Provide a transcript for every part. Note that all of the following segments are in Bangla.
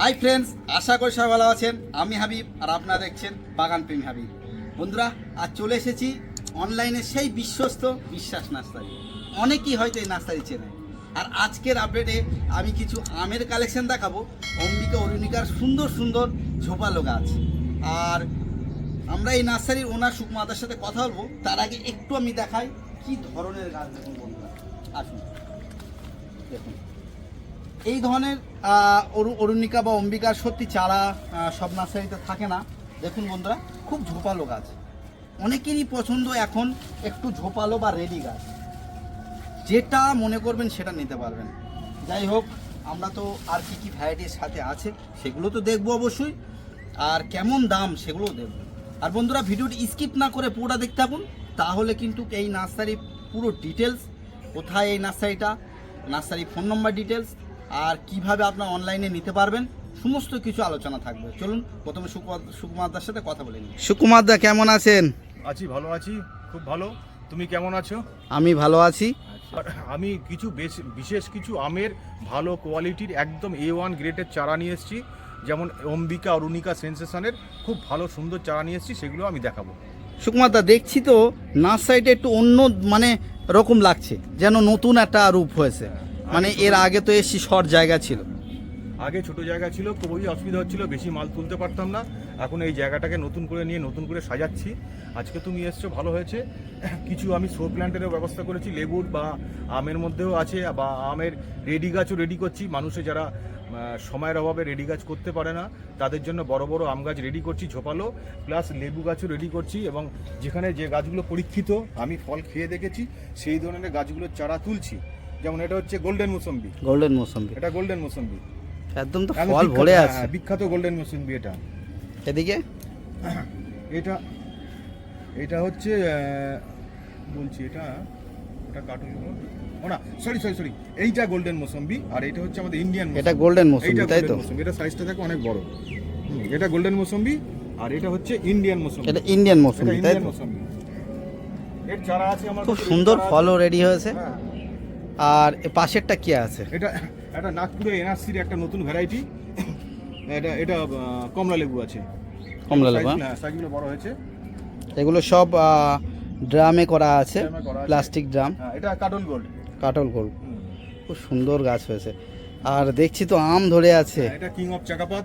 হাই ফ্রেন্ডস আশা করি সবাই ভালো আছেন। আমি হাবিব আর আপনারা দেখছেন বাগান প্রেমী হাবিব। বন্ধুরা, আজ চলে এসেছি অনলাইনে সেই বিশ্বস্ত বিশ্বাস নার্সারি অনেকেই হয়তো এই নার্সারি চেনে আর আজকের আপডেটে আমি কিছু আমের কালেকশন দেখাবো। অম্বিকা অরুণিকার সুন্দর সুন্দর ঝোপালো গাছ। আর আমরা এই নার্সারির ওনার সুকুমাদার সাথে কথা বলব। তার আগে একটু আমি দেখাই কি ধরনের গাছ দেখুন বন্ধুরা। আসুন। দেখুন। এই ধরনের অরুণিকা বা অম্বিকার সত্যি চারা সব নার্সারিতে থাকে না। দেখুন বন্ধুরা, খুব ঝোপালো গাছ। অনেকেরই পছন্দ এখন একটু ঝোপালো বা রেডি গাছ। যেটা মনে করবেন সেটা নিতে পারবেন। যাই হোক, আমরা তো আর কি কি ভ্যারাইটির সাথে আছে, সেগুলো তো দেখব অবশ্যই। আর কেমন দাম, সেগুলোও দেখব। আর বন্ধুরা, ভিডিওটি স্কিপ না করে পুরোটা দেখতে থাকুন। তাহলে কিন্তু এই নার্সারি পুরো ডিটেলস, কোথায় এই নার্সারিটা নার্সারি ফোন নম্বর ডিটেলস আর কীভাবে আপনার অনলাইনে নিতে পারবেন সমস্ত কিছু আলোচনা থাকবে। চলুন প্রথমে সুকুমার সুকুমারদার সাথে কথা বলে নিই। সুকুমার দা কেমন আছেন? আছি ভালো আছি খুব ভালো। তুমি কেমন আছো? আমি ভালো আছি। আমি কিছু বেশ- বিশেষ কিছু আমের ভালো কোয়ালিটির একদম এ ওয়ান গ্রেডের চারা নিয়ে এসেছি। যেমন অম্বিকা অরুণিকা সেন্সেশনের খুব ভালো সুন্দর চারা নিয়ে এসেছি সেগুলো আমি দেখাবো। সুকুমার দা দেখছি তো নার্সারিটা একটু অন্য মানে রকম লাগছে যেন নতুন একটা রূপ হয়েছে। মানে এর আগে তো এসছি শর্ট জায়গা ছিল। আগে ছোট জায়গা ছিল খুবই অসুবিধা হচ্ছিল, বেশি মাল তুলতে পারতাম না। এখন এই জায়গাটাকে নতুন করে নিয়ে, নতুন করে সাজাচ্ছি। আজকে তুমি এসছো, ভালো হয়েছে। কিছু আমি শো প্ল্যান্টেরও ব্যবস্থা করেছি, লেবুর বা আমের মধ্যেও আছে, বা আমের রেডি গাছও রেডি করছি। মানুষে যারা সময়ের অভাবে রেডি গাছ করতে পারে না, তাদের জন্য বড় বড় আম গাছ রেডি করছি, ঝোপালো। প্লাস লেবু গাছও রেডি করছি এবং যেখানে যে গাছগুলো পরীক্ষিত, আমি ফল খেয়ে দেখেছি, সেই ধরনের গাছগুলোর চারা তুলছি। যেমন এটা হচ্ছে গোল্ডেন মুসম্বি। গোল্ডেন মৌসুমি এটা গোল্ডেন মুসম্বি। একদম তো ফল ভরে হ্যাঁ, আছে। হ্যাঁ, বিখ্যাত গোল্ডেন মুসম্বি এটা। এদিকে? এটা এটা হচ্ছে বলছি এটা এটা কার্টুন ও না সরি সরি সরি এইটা গোল্ডেন মোসম্বি আর এটা হচ্ছে আমাদের ইন্ডিয়ান এটা গোল্ডেন মৌসুমি তাই তো? এটা সাইজটা দেখো অনেক বড়। এটা গোল্ডেন মোসম্বি আর এটা হচ্ছে ইন্ডিয়ান মোসম্বি। এটা ইন্ডিয়ান এটা মৌসুমি তাই তো? মোসম্বি। এর চারা আছে আমার খুব সুন্দর। ফলও রেডি হয়েছে। হ্যাঁ, আর পাশেরটা কি আছে? এটা এটা নাগপুরে এনআরসির একটা নতুন ভ্যারাইটি। এটা এটা কমলা লেবু আছে। কমলা লেবু, হ্যাঁ? হ্যাঁ সাইজগুলো বড় হয়েছে। এগুলো সব ড্রামে করা আছে। Plastic drum. হ্যাঁ এটা কাটল গোল্ড। কাটল গোল্ড। খুব সুন্দর গাছ হয়েছে। আর দেখছি তো আম ধরে আছে। হ্যাঁ, এটা কিং অফ চাকাপাত।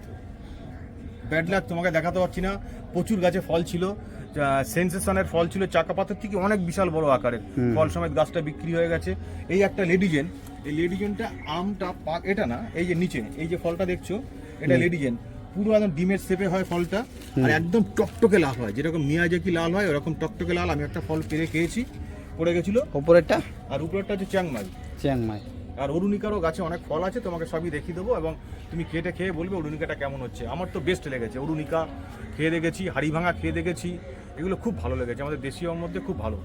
ব্যাড লাক তোমাকে দেখাতে পারছি না। প্রচুর গাছে ফল ছিল। সেন্সেশনের ফল ছিল চাকাপাতের থেকে অনেক বিশাল বড় আকারের। ফল সমেত গাছটা বিক্রি হয়ে গেছে। এই একটা লেডিজেন এই লেডিজেনটা আমটা পাক এটা না এই যে নিচে এই যে ফলটা দেখছ এটা লেডিজেন। পুরো একদম ডিমের শেপে হয় ফলটা আর একদম টকটকে লাল হয় যেরকম মিয়াজাকি লাল হয় ওরকম টকটকে লাল। আমি একটা ফল পেরে খেয়েছি পড়ে গেছিল। ওপরেরটা আর উপরেরটা হচ্ছে চ্যাংমাই। চিয়াংমাই। আর অরুণিকারও গাছে অনেক ফল আছে তোমাকে সবই দেখিয়ে দেবো এবং তুমি কেটে খেয়ে বলবে অরুণিকাটা কেমন হচ্ছে। আমার তো বেস্ট লেগেছে। অরুণিকা খেয়ে দেখেছি হাড়িভাঙা খেয়ে দেখেছি এগুলো খুব ভালো লেগেছে আমাদের দেশীয় মধ্যে খুব ভালো।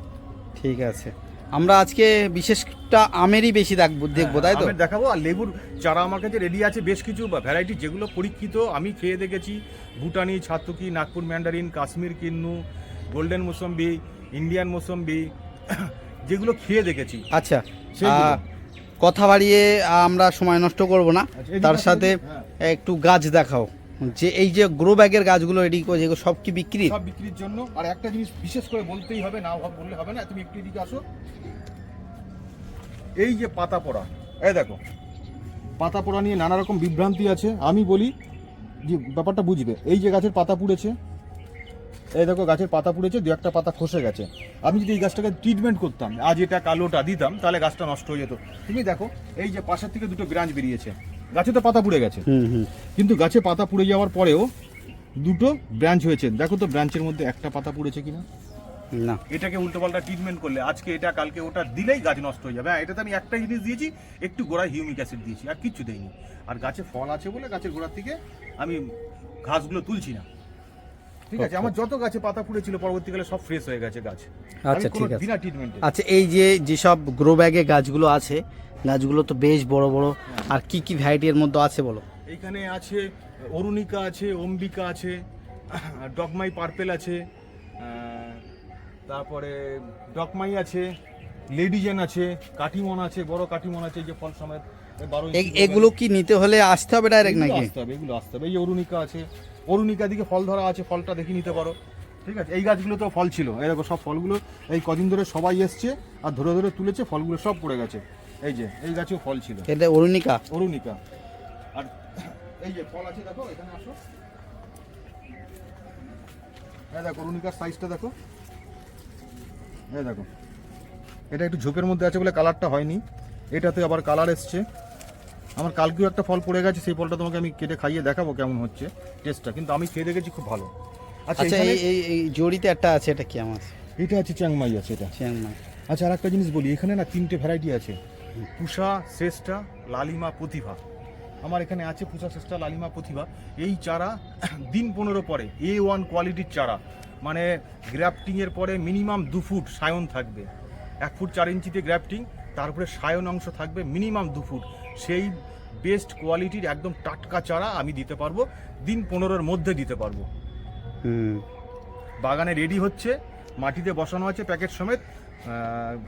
ঠিক আছে। আমরা আজকে বিশেষটা আমেরই বেশি দেখব দেখব তাই তো? দেখাবো আর লেবুর চারা আমার কাছে রেডি আছে বেশ কিছু ভ্যারাইটি যেগুলো পরীক্ষিত আমি খেয়ে দেখেছি। ভুটানি ছাতুকি Nagpur mandarin Kashmir kinnow golden mosambi Indian mosambi যেগুলো খেয়ে দেখেছি। আচ্ছা কথা বাড়িয়ে আমরা সময় নষ্ট করব না। আচ্ছা, তার সাথে হ্যাঁ। একটু গাছ দেখাও। যে এই যে গ্রো ব্যাগের গাছগুলো রেডি করে যেগুলো সব কি বিক্রি সব বিক্রির জন্য। আর একটা জিনিস বিশেষ করে বলতেই হবে, না বললে হবে না, তুমি একটু এদিকে আসো। এই যে পাতা পড়া, এই দেখো, পাতা পড়া নিয়ে নানা রকম বিভ্রান্তি আছে। আমি বলি যে ব্যাপারটা বুঝবে, এই যে গাছের পাতা পুড়েছে, এই দেখো গাছের পাতা পুড়েছে, দু একটা পাতা খসে গেছে। আমি যদি এই গাছটাকে ট্রিটমেন্ট করতাম, আজ এটা কালোটা দিতাম, তাহলে গাছটা নষ্ট হয়ে যেত। তুমি দেখো, এই যে পাশের থেকে দুটো ব্রাঞ্চ বেরিয়েছে। গাছে তো পাতা পুড়ে গেছে। কিন্তু গাছে পাতা পুড়ে যাওয়ার পরেও দুটো ব্রাঞ্চ হয়েছে। দেখো তো ব্রাঞ্চের মধ্যে একটা পাতা পুড়েছে কিনা। না। এটাকে উল্টোপাল্টা ট্রিটমেন্ট করলে আজকে এটা কালকে ওটা দিলেই গাছ নষ্ট হয়ে যাবে। হ্যাঁ এটাতে আমি একটা জিনিস দিয়েছি একটু গোড়ায় হিউমিক অ্যাসিড দিয়েছি আর কিচ্ছু দেইনি। আর গাছে ফল আছে বলে গাছের গোড়ার থেকে আমি ঘাসগুলো তুলছি না। ঠিক আছে আমার যত গাছে পাতা পুড়েছিল পরবর্তীকালে সব ফ্রেশ হয়ে গেছে গাছ। আচ্ছা, ঠিক আছে। বিনা ট্রিটমেন্টে আচ্ছা এই যে যেসব গ্রো ব্যাগে গাছগুলো আছে গাছগুলো তো বেশ বড় বড়। আর কি কি ভ্যারাইটি এর মধ্যে আছে বলো? এইখানে আছে অরুণিকা আছে অম্বিকা আছে ডকমাই পার্পেল আছে তারপরে ডকমাই আছে লেডিজেন আছে কাটিমন আছে বড় কাটিমন আছে এই যে ফল সমেত এগুলো কি নিতে হলে আসতে হবে ডাইরেক্ট নাকি? আসতে হবে এগুলো আসতে হবে। এই অরুণিকা আছে অরুণিকা দিকে ফল ধরা আছে ফলটা দেখে নিতে পারো। ঠিক আছে? এই গাছগুলো তো ফল ছিল। এই দেখো সব ফলগুলো এই কদিন ধরে সবাই এসছে আর ধরে ধরে তুলেছে ফলগুলো সব পড়ে গেছে। এই যে এই গাছেও ফল ছিল। এটা অরুণিকা। অরুণিকা। আর এই যে ফল আছে দেখো এখানে আসো। এই দেখো অরুণিকার সাইজটা দেখো। এই দেখো। এটা একটু ঝোপের মধ্যে আছে বলে কালারটা হয়নি। এটাতে আবার কালার এসছে। আমার কালকেও একটা ফল পড়ে গেছে সেই ফলটা তোমাকে আমি কেটে খাইয়ে দেখাবো কেমন হচ্ছে টেস্টটা কিন্তু আমি খেয়ে দেখেছি খুব ভালো। আচ্ছা আচ্ছা এই এই এই জড়িতে একটা আছে এটা কি আমার? এটা আছে চ্যাংমাই আছে এটা। চিয়াংমাই আচ্ছা আর একটা জিনিস বলি এখানে না তিনটে ভ্যারাইটি আছে। পুষা শ্রেষ্ঠা লালিমা প্রতিভা। আমার এখানে আছে পুষা শ্রেষ্ঠা লালিমা প্রতিভা। এই চারা দিন পনেরো পরে এ ওয়ান কোয়ালিটির চারা। মানে গ্রাফটিংয়ের পরে মিনিমাম দু ফুট সায়ন থাকবে। এক ফুট চার ইঞ্চিতে গ্র্যাফটিং তারপরে সায়ন অংশ থাকবে মিনিমাম দু ফুট। সেই বেস্ট কোয়ালিটির একদম টাটকা চারা আমি দিতে পারব দিন পনেরোর মধ্যে দিতে পারব। বাগানে রেডি হচ্ছে মাটিতে বসানো আছে প্যাকেট সমেত।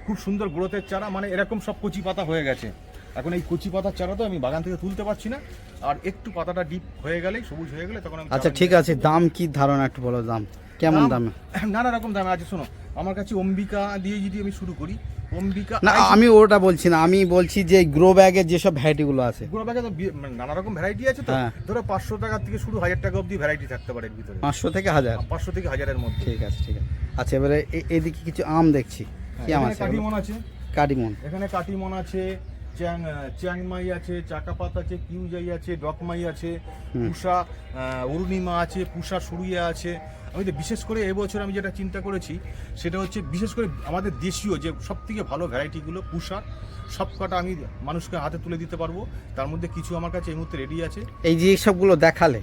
খুব সুন্দর গ্রোথের চারা মানে এরকম সব কচি পাতা হয়ে গেছে। এখন এই কচি পাতার চারা তো আমি বাগান থেকে তুলতে পারছি না। আর একটু পাতাটা ডিপ হয়ে গেলেই সবুজ হয়ে গেলে তখন আচ্ছা ঠিক আছে দাম কি ধারণা একটু বলো দাম? কেমন দাম- নানা রকম দামে আছে শোনো। আমার কাছে অম্বিকা দিয়ে যদি আমি শুরু করি অম্বিকা না আমি ওটা বলছি না আমি বলছি যে গ্রো ব্যাগের যেসব ভ্যারাইটিগুলো আছে। গ্রো ব্যাগে তো মানে নানা রকম ভ্যারাইটি আছে তো। হ্যাঁ। ধরো পাঁচশো টাকা থেকে শুরু হাজার টাকা অবধি ভ্যারাইটি থাকতে পারে এর ভিতরে। পাঁচশো থেকে হাজার? পাঁচশো থেকে হাজারের মধ্যে। ঠিক আছে ঠিক আছে। আচ্ছা এবারে এদিকে কিছু আম দেখছি। আম আছে কাটিমন আছে? কাটিমন এখানে কাটিমন আছে চ্যাং চ্যাংমাই আছে চাকাপাত আছে কিউজাই আছে ডকমাই আছে পুষা অরুণিমা আছে পুষা সুরিয়া আছে। আমি তো বিশেষ করে এবছর আমি যেটা চিন্তা করেছি সেটা হচ্ছে বিশেষ করে আমাদের দেশীয় যে সব থেকে ভালো ভ্যারাইটিগুলো পুষার সব কটা আমি মানুষকে হাতে তুলে দিতে পারব। তার মধ্যে কিছু আমার কাছে এই মুহূর্তে রেডি আছে। এই যে সবগুলো দেখালে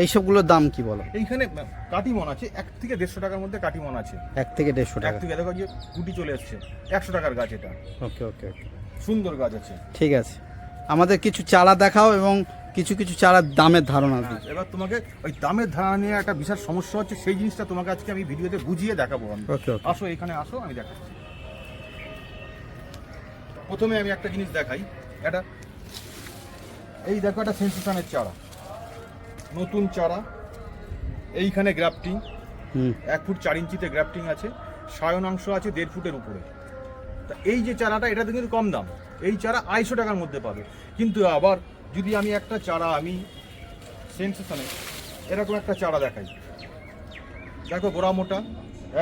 এই সবগুলোর দাম কি বলো? এইখানে কাটিমন আছে এক থেকে দেড়শো টাকার মধ্যে কাটিমন আছে। এক থেকে দেড়শো টাকা। থেকে দেখো যে গুটি চলে এসছে একশো টাকার গাছ এটা। ওকে ওকে ওকে। সুন্দর গাছ আছে। ঠিক আছে। আমাদের কিছু চারা দেখাও এবং কিছু কিছু চারার দামের ধারণা দিই। হ্যাঁ, এবার তোমাকে ওই দামের ধারণা নিয়ে একটা বিশাল সমস্যা হচ্ছে সেই জিনিসটা তোমাকে আজকে আমি ভিডিওতে বুঝিয়ে দেখাবো আমি। আসো এখানে আসো আমি দেখাচ্ছি। প্রথমে আমি একটা জিনিস দেখাই। এটা এই দেখো একটা সেন্সেশনের চারা। নতুন চারা। এইখানে গ্রাফটিং এক ফুট চার ইঞ্চিতে গ্রাফটিং আছে। সায়নাংশ আছে দেড় ফুটের উপরে। তা এই যে চারাটা এটাতে কিন্তু কম দাম। এই চারা আড়াইশো টাকার মধ্যে পাবে। কিন্তু আবার যদি আমি একটা চারা আমি সেন্সেশনে এরকম একটা চারা দেখাই। দেখো গোড়া মোটা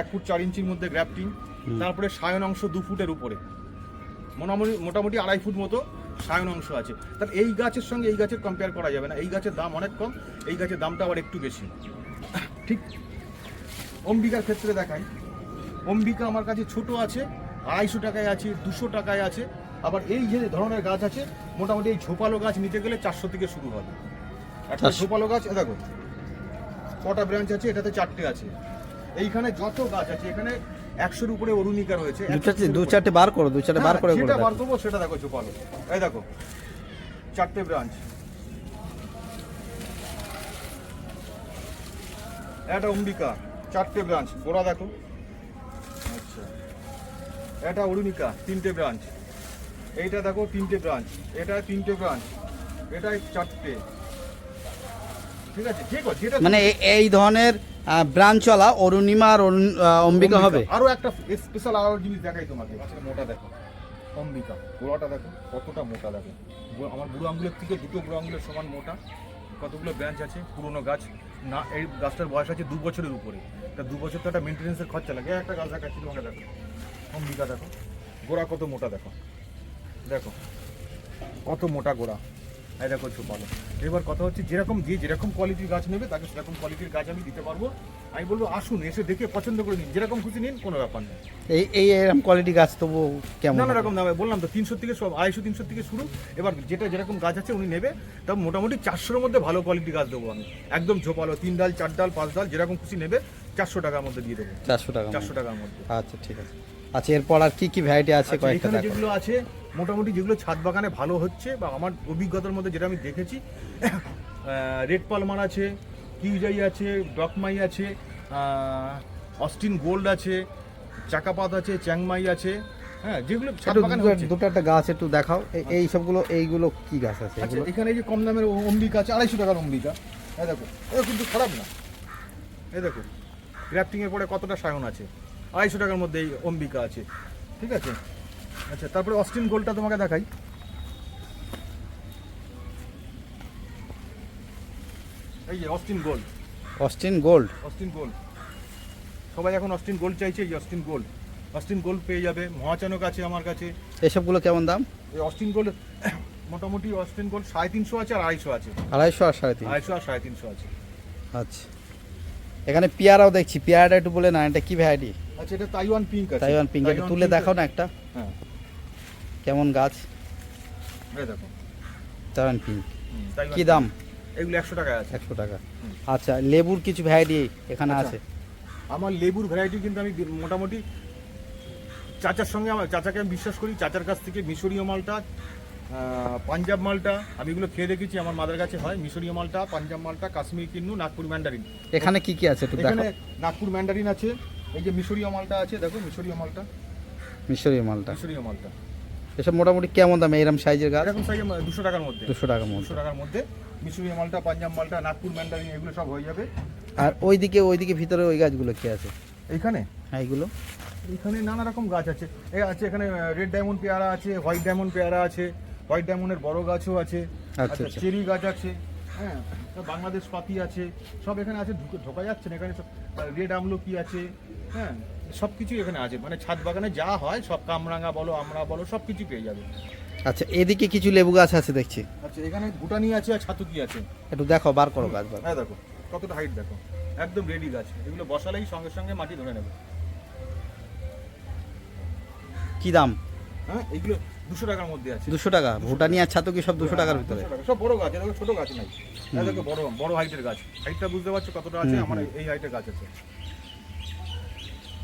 এক ফুট চার ইঞ্চির মধ্যে গ্রাফটিং তারপরে সায়ন অংশ দু ফুটের উপরে। মোটামুটি মোটামুটি আড়াই ফুট মতো। সায়ন অংশ আছে। তাহলে এই গাছের সঙ্গে এই গাছের কম্পেয়ার করা যাবে না। এই গাছের দাম অনেক কম এই গাছের দামটা আবার একটু বেশি। ঠিক অম্বিকার ক্ষেত্রে দেখাই। অম্বিকা আমার কাছে ছোট আছে আড়াইশো টাকায় আছে দুশো টাকায় আছে। আবার এই যে ধরনের গাছ আছে মোটামুটি এই ঝোপালো গাছ নিতে গেলে চারশো থেকে শুরু হবে। একটা ঝোপালো গাছ দেখো কটা ব্রাঞ্চ আছে এটাতে চারটে আছে। এইখানে যত গাছ আছে এখানে একশোর উপরে অরুণিকা রয়েছে দু চারটে দু চারটে বার করো দু চারটে বার করে যেটা বার। করব সেটা দেখো ঝোপালো এই দেখো চারটে ব্রাঞ্চ এটা অম্বিকা চারটে ব্রাঞ্চ গোড়া দেখো। আচ্ছা। এটা অরুণিকা তিনটে ব্রাঞ্চ এইটা দেখো তিনটে ব্রাঞ্চ এটা তিনটে ব্রাঞ্চ এটা চারটে। মানে এই ধরনের ব্রাঞ্চওয়ালা অরুণিমা আর অম্বিকা হবে? আরও একটা স্পেশাল আরও জিনিস দেখাই তোমাকে। আচ্ছা, মোটা দেখো। অম্বিকা গোড়াটা দেখো কতটা মোটা দেখো। আমার বুড়ো আঙ্গুলের থেকে দুটো বুড়ো আঙ্গুলের সমান মোটা। কতগুলো ব্রাঞ্চ আছে? পুরোনো গাছ। না এই গাছটার বয়স আছে দু বছরের উপরে। তা দু বছর তো একটা মেনটেন্সের খরচা লাগে। একটা গাছ দেখাচ্ছি তোমাকে দেখো। অম্বিকা দেখো। গোড়া কত মোটা দেখো। দেখো। কত মোটা গোড়া। এই দেখো ছোপালো এবার কথা হচ্ছে যেরকম যে যেরকম কোয়ালিটির গাছ নেবে তাকে সেরকম কোয়ালিটির গাছ আমি দিতে পারব। আমি বলব আসুন এসে দেখে পছন্দ করে নিন। যেরকম খুশি নিন কোনো ব্যাপার নেই। এই এই এরকম কোয়ালিটি গাছ তবু কেমন নানা রকম দামে বললাম তো তিনশো থেকে সব আড়াইশো তিনশো থেকে শুরু। এবার যেটা যেরকম গাছ আছে উনি নেবে। তা মোটামুটি চারশোর মধ্যে ভালো কোয়ালিটি গাছ দেবো আমি। একদম ঝোপালো তিন ডাল চার ডাল পাঁচ ডাল যেরকম খুশি নেবে চারশো টাকার মধ্যে দিয়ে দেবো। চারশো টাকা চারশো টাকার মধ্যে। আচ্ছা ঠিক আছে। আচ্ছা এরপর আর কি কি ভ্যারাইটি আছে আচ্ছা, কয়েকটা যেগুলো আছে মোটামুটি যেগুলো ছাদ বাগানে ভালো হচ্ছে বা আমার অভিজ্ঞতার মধ্যে যেটা আমি দেখেছি রেড পালমার আছে কিউজাই আছে ডকমাই আছে অস্টিন গোল্ড আছে চাকাপাত আছে চ্যাংমাই আছে হ্যাঁ যেগুলো ছাদ বাগানে দুটো- একটা গাছ একটু দেখাও। এই সবগুলো এইগুলো কি গাছ আছে? আচ্ছা এখানে এই যে কম দামের অম্বিকা আছে আড়াইশো টাকার অম্বিকা। দেখো এটা কিন্তু খারাপ না। এই দেখো পরে কতটা সায়ন আছে? আড়াইশো টাকার মধ্যে এই অম্বিকা আছে। ঠিক আছে? আচ্ছা তারপরে অস্টিন গোল্ডটা তোমাকে দেখাই। এই যে Austin gold Austin gold. Austin gold সবাই এখন অস্টিন গোল্ড চাইছে এই অস্টিন গোল্ড অস্টিন গোল্ড পেয়ে যাবে মহাচানক আছে আমার কাছে। এসবগুলো কেমন দাম? এই অস্টিন গোল্ড মোটামুটি অস্টিন গোল্ড সাড়ে তিনশো আছে আর আড়াইশো আছে। আড়াইশো আর সাড়ে তিন আড়াইশো আর সাড়ে তিনশো আছে। আচ্ছা। এখানে পেয়ারাও দেখছি পেয়ারাটা একটু বলে না এটা কি ভ্যারাইটি? আচ্ছা এটা তাইওয়ান পিঙ্ক আছে। তাইওয়ান পিঙ্ক একটু তুলে দেখাও না একটা। হ্যাঁ। কেমন গাছ? দেখো। পিঙ্ক হুম, কি দাম? এগুলো একশো টাকায় আছে। একশো টাকা। আচ্ছা লেবুর কিছু ভ্যারাইটি এখানে আচ্ছা। আছে? আমার লেবুর ভ্যারাইটি কিন্তু আমি মোটামুটি চাচার সঙ্গে আমার চাচাকে আমি বিশ্বাস করি। চাচার কাছ থেকে মিশরীয় মালটা পাঞ্জাব মালটা আমি এগুলো খেয়ে দেখেছি। আমার মাদের কাছে হয় মিশরীয় মালটা পাঞ্জাব মালটা কাশ্মীর কিন্নু নাগপুর ম্যান্ডারিন এখানে কি কি আছে একটু এখানে নাগপুর ম্যান্ডারিন আছে এই যে মিশরীয় মালটা আছে দেখো মিশরীয় মালটা। মিশরীয় মালটা। মিশরীয় মালটা। এসব মোটামুটি কেমন দাম এরকম সাইজের গাছ? এরকম সাইজে দুশো টাকার মধ্যে। দুশো টাকার মতো দুশো টাকার মধ্যে। মিশরীয় মালটা পাঞ্জাব মালটা নাগপুর ম্যান্ডারিন এগুলো সব হয়ে যাবে। আর ওইদিকে ওইদিকে ভিতরে ওই গাছগুলো কি আছে? এইখানে? হ্যাঁ এইগুলো। এখানে নানা রকম গাছ আছে। এই আছে এখানে রেড ডায়মন্ড পেয়ারা আছে হোয়াইট ডায়মন্ড পেয়ারা আছে হোয়াইট ডায়মন্ডের বড় গাছও আছে আচ্ছা, আচ্ছা। চেরি গাছ আছে। হ্যাঁ বাংলাদেশ পাতি আছে। সব এখানে আছে ঢোকা যাচ্ছে না। এখানে সব রেড আমলকি আছে। হ্যাঁ সব কিছুই এখানে আছে। মানে ছাদ বাগানে যা হয় সব কামরাঙা বলো আমরা বলো সব কিছু পেয়ে যাবে। আচ্ছা এদিকে কিছু লেবু গাছ আছে দেখছি। আচ্ছা এখানে ভুটানি আছে আর ছাতুকি আছে। একটু দেখো বার করো গাছ বার হ্যাঁ দেখো কতটা হাইট দেখো। একদম রেডি গাছ। এগুলো বসালেই সঙ্গে সঙ্গে মাটি ধরে নেবে। কি দাম? হ্যাঁ এগুলো দুশো টাকার মধ্যে আছে। দুশো টাকা। ভুটানি আর ছাতু কি সব দুশো টাকার হ্যাঁ, ভিতরে। সব বড় গাছ দেখো ছোট গাছ নাই। দেখো বড় বড় হাইটের গাছ। হাইটটা বুঝতে পারছ কতটা আছে? আমার এই হাইটের গাছ আছে।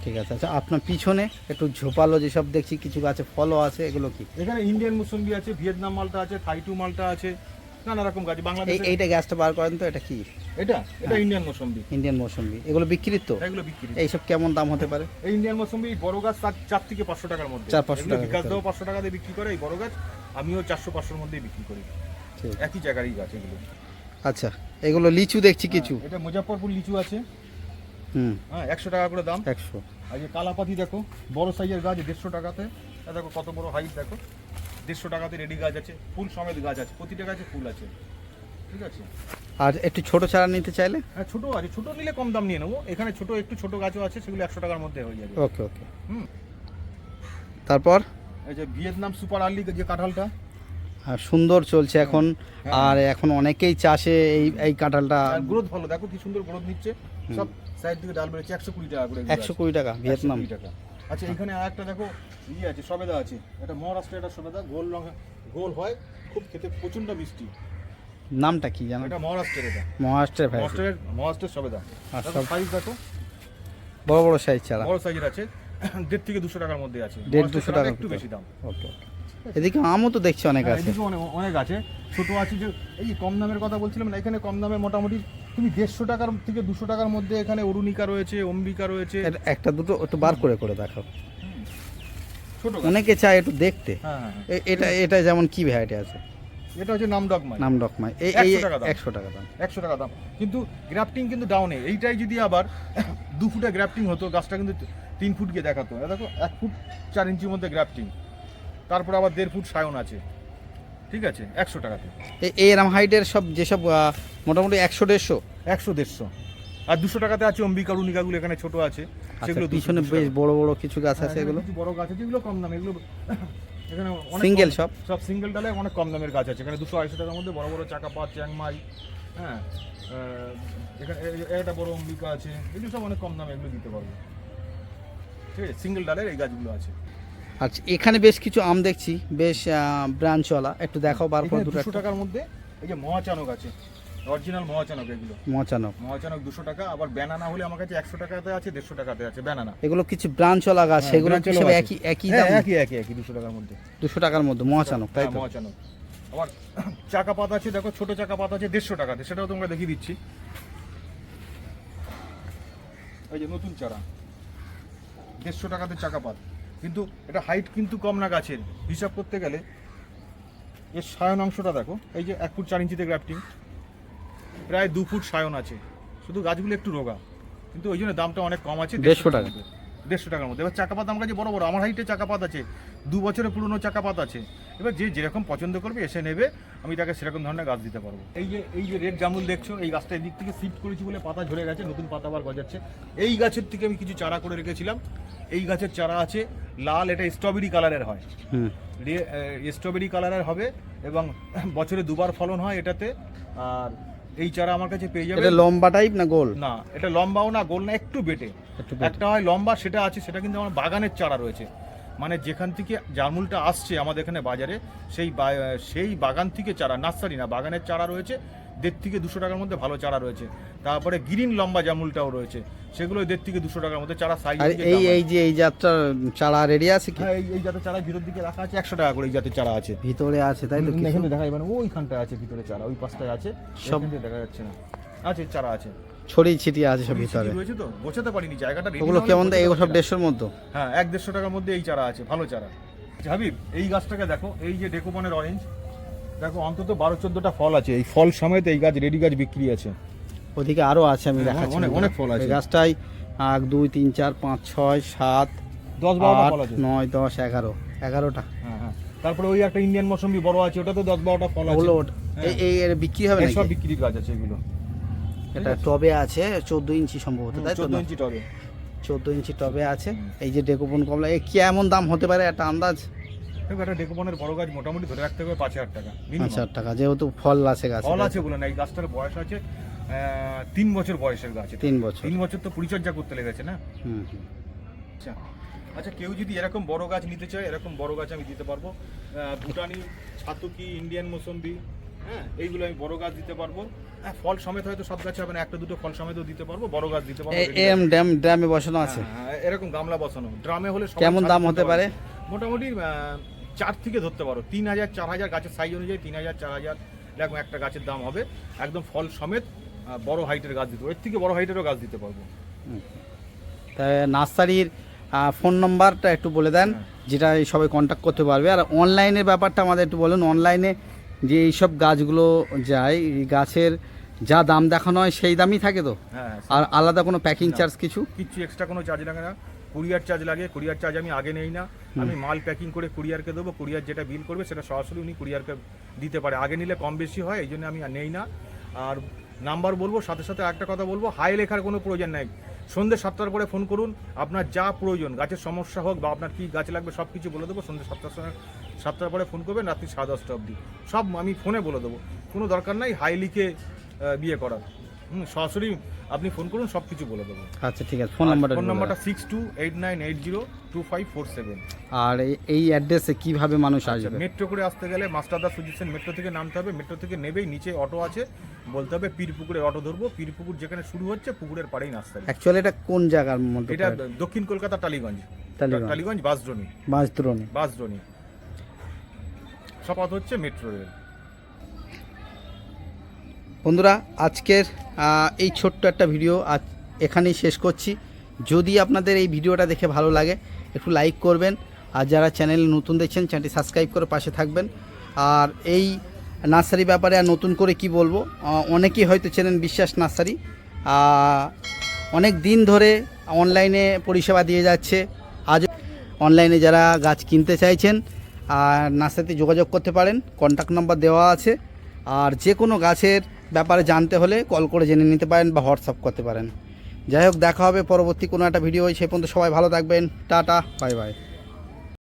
ঠিক আছে আচ্ছা আপনার পিছনে একটু ঝোপালো যেসব দেখছি কিছু গাছে ফলও আছে এগুলো কি? এখানে ইন্ডিয়ান মুসম্বি আছে ভিয়েতনাম মালটা আছে থাইটু মালটা আছে নানা রকম গাছ বাংলাদেশ এইটা গাছটা বার করেন তো এটা কি? এটা? এটা ইন্ডিয়ান মৌসম্বি ইন্ডিয়ান মৌসুমি এগুলো বিক্রির তো? এগুলো বিক্রি এইসব কেমন দাম হতে পারে? এই ইন্ডিয়ান মৌসম্বি বড় গাছ চার থেকে পাঁচশো টাকার মধ্যে। চার, পাঁচশো টাকার বিকাশ। দাও পাঁচশো টাকা দিয়ে বিক্রি করে এই বড় গাছ আমিও চারশো পাঁচশোর মধ্যেই বিক্রি করি। ঠিক। একই জায়গারই গাছ এগুলো। আচ্ছা এগুলো লিচু দেখছি কিছু। হ্যাঁ, এটা মুজাফরপুর লিচু আছে। হুম। হ্যাঁ একশো টাকা করে দাম। একশো। আর যে কালাপাতি দেখো বড় সাইজের গাছ দেড়শো টাকাতে। দেখো কত বড় হাইট দেখো। দেড়শো টাকাতে রেডি গাছ আছে ফুল সমেত গাছ আছে প্রতিটা গাছে ফুল আছে। ঠিক আছে? আর একটু ছোট চারা নিতে চাইলে? হ্যাঁ ছোটো আছে। ছোটো নিলে কম দাম নিয়ে নেব। এখানে ছোটো একটু ছোট গাছও আছে সেগুলো একশো টাকার মধ্যে হয়ে যাবে। ওকে ওকে। হুম। তারপর? এই যে ভিয়েতনাম সুপার আর্লি যে কাঁঠালটা। আর সুন্দর চলছে এখন। হ্যাঁ। আর এখন অনেকেই চাষে এই এই কাঁঠালটা আর গ্রোথ ভালো। দেখো কি সুন্দর গ্রোথ নিচ্ছে। সব সাইড থেকে ডাল বেড়েছে একশো কুড়ি টাকা করে একশো কুড়ি টাকা ভিয়েতনাম। টাকা। আচ্ছা এখানে আর একটা দেখো ইয়ে আছে সবেদা আছে। এটা মহারাষ্ট্রের একটা সবেদা গোল রঙ গোল হয় খুব খেতে প্রচণ্ড মিষ্টি। নামটা কি জানো? এটা মহারাষ্ট্রের এটা। মহারাষ্ট্রের ভাই। মহারাষ্ট্রের মহারাষ্ট্রের সবেদা। সাইজ দেখো বড় বড় সাইজ চারা বড় সাইজের আছে। দেড় থেকে দুশো টাকার মধ্যে আছে। দেড় দুশো টাকার একটু বেশি দাম। ওকে এদিকে আমও তো দেখছি অনেক হ্যাঁ, আছে। অনেক আছে। ছোট আছে যে এই কম দামের কথা বলছিলাম না এখানে কম দামে মোটামুটি তুমি দেড়শো টাকার থেকে দুশো টাকার মধ্যে এখানে অরুণিকা রয়েছে অম্বিকা রয়েছে। একটা দুটো একটু বার করে করে দেখাও। অনেকে চায় একটু দেখতে। হ্যাঁ হ্যাঁ হ্যাঁ। এটা এটা যেমন কি ভ্যারাইটি আছে? এটা হচ্ছে নামডকমাই নাম ডকমাই এই এই 100 টাকা দাম। একশো টাকা দাম। একশো টাকা দাম। কিন্তু গ্রাফটিং কিন্তু ডাউনে এইটাই যদি আবার দু ফুটে গ্রাফটিং হতো গাছটা কিন্তু তিন ফুট গিয়ে দেখাতো দেখো এক ফুট চার ইঞ্চির মধ্যে গ্রাফটিং তারপর আবার দেড় ফুট সায়ন আছে। ঠিক আছে একশো টাকাতে। এই এরম হাইটের সব যেসব মোটামুটি একশো দেড়শো? একশো দেড়শো। আর দুশো টাকাতে আছে অম্বিকা রুনিকাগুলো এখানে ছোট আছে। আচ্ছা সেগুলো পিছনে বেশ বড় বড় কিছু গাছ হ্যাঁ, আছে এগুলো? বড় গাছ আছে যেগুলো কম দামে এগুলো এখানে অনেক Single সব? সব সিঙ্গেল ডালে অনেক কম দামের গাছ আছে। এখানে দুশো আড়াইশো টাকার মধ্যে বড় বড় চাকা পাত চ্যাংমাই হ্যাঁ এখানে একটা বড় অম্বিকা আছে। এগুলো সব অনেক কম দামে এগুলো দিতে পারব। ঠিক আছে সিঙ্গেল ডালের এই গাছগুলো আছে। আচ্ছা এখানে বেশ কিছু আম দেখছি বেশ ব্রাঞ্চওয়ালা একটু দেখাও বার করে দুটো দুশো টাকার মধ্যে এই যে মহাচানক আছে অরিজিনাল মহাচানক এগুলো। মহাচানক। মহাচানক দুশো টাকা আবার ব্যানানা হলে আমার কাছে একশো টাকাতে আছে দেড়শো টাকাতে আছে ব্যানানা। এগুলো কিছু ব্রাঞ্চওয়ালা গাছ হ্যাঁ, সেগুলো আছে। একই একই হ্যাঁ, দাম? একই একই একই দুশো টাকার মধ্যে। দুশো টাকার মধ্যে মহাচানক তাই হ্যাঁ, তো? মহাচানক। আবার চাকা পাতা আছে দেখো ছোট চাকা পাতা আছে দেড়শো টাকাতে সেটাও তোমরা দেখিয়ে দিচ্ছি। এই যে নতুন চারা দেড়শো টাকাতে চাকা পাত। কিন্তু এটা হাইট কিন্তু কম না গাছের। হিসাব করতে গেলে এর সায়ন অংশটা দেখো এই যে এক ফুট চার ইঞ্চিতে গ্রাফটিং প্রায় দু ফুট সায়ন আছে। শুধু গাছগুলো একটু রোগা কিন্তু ওই জন্য দামটা অনেক কম আছে দেড়শো টাকা। দেড়শো টাকার মধ্যে। এবার চাকাপাত আমার কাছে বড় বড় আমার হাইটে চাকাপাত আছে দু বছরের পুরনো চাকাপাত আছে। এবার যে যেরকম পছন্দ করবে এসে নেবে আমি তাকে সেরকম ধরনের গাছ দিতে পারব। এই যে এই যে রেড জামুল দেখছ এই গাছটা এদিক থেকে শিফট করেছি বলে পাতা ঝরে গেছে নতুন পাতা আবার গজাচ্ছে। এই গাছের থেকে আমি কিছু চারা করে রেখেছিলাম। এই গাছের চারা আছে লাল এটা স্ট্রবেরি কালারের হয়। হুম। স্ট্রবেরি কালারের হবে এবং বছরে দুবার ফলন হয় এটাতে আর এই চারা আমার কাছে পেয়ে যাবে এটা লম্বা টাইপ না গোল? না এটা লম্বাও না গোল না একটু বেটে। একটু হয় লম্বা সেটা আছে সেটা কিন্তু আমার বাগানের চারা রয়েছে। মানে যেখান থেকে জামুলটা আসছে আমাদের এখানে বাজারে সেই সেই বাগান থেকে চারা নার্সারি না বাগানের চারা রয়েছে। দেড় থেকে দুশো টাকার মধ্যে ভালো চারা রয়েছে। তারপরে গ্রিন লম্বা জামুলটাও রয়েছে। সেগুলো দেড় থেকে দুশো টাকার মধ্যে চারা সাইজ আর এই এই যে এই যাত্রা চারা রেডি আছে কি? হ্যাঁ এই এই জাতের চারা ভিতর দিকে রাখা আছে একশো টাকা করে এই জাতের চারা আছে। ভিতরে আছে তাই তো? এখানে দেখা যাবে না ওইখানটায় আছে ভিতরে চারা ওই পাশটায় আছে সব- দেখা যাচ্ছে না। আছে চারা আছে। ছড়িয়ে ছিটিয়ে আছে সব ভিতরে। রয়েছে তো? গোছাতে পারিনি জায়গাটা ওগুলো কেমন দেয়? এগুলো সব। দেড়শোর মধ্যে হ্যাঁ এক দেড়শো টাকার মধ্যে এই চারা আছে ভালো চারা। হাবিব এই গাছটাকে দেখো এই যে ডেকোপনের অরেঞ্জ দেখো অন্তত বারো চোদ্দটা ফল আছে। এই ফল সমেত এই গাছ রেডি গাছ বিক্রি আছে। ওদিকে আরও আছে আমি হ্যাঁ, দেখাচ্ছি অনেক- অনেক ফল আছে। গাছটাই এক দুই তিন চার পাঁচ ছয় সাত দশ বারোটা আট ফল আছে। নয় দশ এগারো এগারোটা। হ্যাঁ হ্যাঁ। তারপরে ওই একটা ইন্ডিয়ান মৌসুমি বড় আছে ওটা তো দশ বারোটা ফল আছে। ওটা-। এই এর বিক্রি হবে এই সব নাকি বিক্রির গাছ আছে এগুলো। এটা টবে আছে চোদ্দ ইঞ্চি সম্ভবত তাই চোদ্দ ইঞ্চি টবে। চোদ্দ ইঞ্চি টবে আছে। এই যে ডেকোপন কমলা এ কেমন দাম হতে পারে? একটা আন্দাজ? দেখো একটা ডেকোপনের বড় গাছ মোটামুটি ধরে রাখতে হবে পাঁচ হাজার টাকা। পাঁচ হাজার টাকা যেহেতু ফল আছে গাছে ফল আছে বলে না এই গাছটার বয়স আছে তিন বছর বয়সের গাছ। তিন বছর। তিন বছর তো পরিচর্যা করতে লেগেছে না। আচ্ছা আচ্ছা কেউ যদি এরকম বড় গাছ নিতে চায় এরকম বড় গাছ আমি দিতে পারব। ভুটানি ছাতুকি ইন্ডিয়ান মোসম্বি হ্যাঁ এইগুলো আমি বড় গাছ দিতে পারব। হ্যাঁ ফল সমেত হয়তো সব গাছে হবে না একটা দুটো ফল সমেতও দিতে পারব বড় গাছ দিতে পারব। এম ড্যাম ড্যামে বসানো আছে? হ্যাঁ, হ্যাঁ, এরকম গামলা বসানো। ড্রামে হলে কেমন দাম হতে পারে? মোটামুটি চার থেকে ধরতে পারো। তিন হাজার চার হাজার গাছের সাইজ অনুযায়ী তিন হাজার চার হাজার এরকম একটা গাছের দাম হবে। একদম ফল সমেত বড় হাইটের গাছ দিতে এর থেকে বড় হাইটেরও গাছ দিতে পারব। তাই নার্সারির ফোন নম্বরটা একটু বলে দেন হ্যাঁ। যেটা এই সবাই কন্ট্যাক্ট করতে পারবে। আর অনলাইনের ব্যাপারটা আমাদের একটু বলুন। অনলাইনে যে এইসব গাছগুলো যায় গাছের যা দাম দেখানো হয় সেই দামই থাকে তো? হ্যাঁ আর আলাদা কোনো প্যাকিং চার্জ কিছু? কিছু এক্সট্রা কোনো চার্জ লাগে না। কুরিয়ার চার্জ লাগে কুরিয়ার চার্জ আমি আগে নেই না। আমি মাল প্যাকিং করে কুরিয়ারকে দেবো কুরিয়ার যেটা বিল করবে সেটা সরাসরি উনি কুরিয়ারকে দিতে পারে। আগে নিলে কম বেশি হয় এই জন্য আমি আর নেই না। আর নাম্বার বলব সাথে সাথে একটা কথা বলব হাই লেখার কোনো প্রয়োজন নেই। সন্ধ্যে সাতটার পরে ফোন করুন আপনার যা প্রয়োজন গাছের সমস্যা হোক বা আপনার কী গাছ লাগবে সব কিছু বলে দেবো সন্ধ্যে সাতটার সময় সাতটার পরে ফোন করবেন রাত্রি সাড়ে দশটা অবধি। সব আমি ফোনে বলে দেবো। কোনো দরকার নাই হাই লিখে বিয়ে করার। হুম সরাসরি আপনি ফোন করুন সব কিছু বলে দেবো। আচ্ছা ঠিক আছে ফোন নাম্বারটা ফোন নাম্বারটা six two eight nine eight zero two five four seven আর এই- অ্যাড্রেসে কীভাবে মানুষ আসবে? মেট্রো করে আসতে গেলে মাস্টারদা সুজিতসেন মেট্রো থেকে নামতে হবে মেট্রো থেকে নেবেই নিচে অটো আছে বলতে হবে পীরপুকুরের অটো ধরবো পীরপুকুর যেখানে শুরু হচ্ছে পুকুরের পাড়েই হবে অ্যাকচুয়ালি এটা কোন জায়গার মধ্যে এটা দক্ষিণ কলকাতা টালিগঞ্জ। টালিগঞ্জ। বাসড্রোনি মাঝদ্রোণী বাসড্রোনি সপথ হচ্ছে মেট্রো রেল। বন্ধুরা, আজকের এই ছোট্ট একটা ভিডিও আজ এখানেই শেষ করছি। যদি আপনাদের এই ভিডিওটা দেখে ভালো লাগে, একটু লাইক করবেন। আর যারা চ্যানেল নতুন দেখছেন চ্যানেলটি সাবস্ক্রাইব করে পাশে থাকবেন। আর এই নার্সারি ব্যাপারে আর নতুন করে কি বলব অনেকেই হয়তো চেনেন বিশ্বাস নার্সারি। অনেক দিন ধরে অনলাইনে পরিষেবা দিয়ে যাচ্ছে। আজ অনলাইনে যারা গাছ কিনতে চাইছেন, আর নার্সারিতে যোগাযোগ করতে পারেন কন্ট্যাক্ট নাম্বার দেওয়া আছে। আর যে কোনো গাছের ব্যাপারে জানতে হলে কল করে জেনে নিতে পারেন বা হোয়াটসঅ্যাপ করতে পারেন। যাই হোক, দেখা হবে পরবর্তী কোনো একটা ভিডিও। সে পর্যন্ত সবাই ভালো থাকবেন। Tata, bye bye.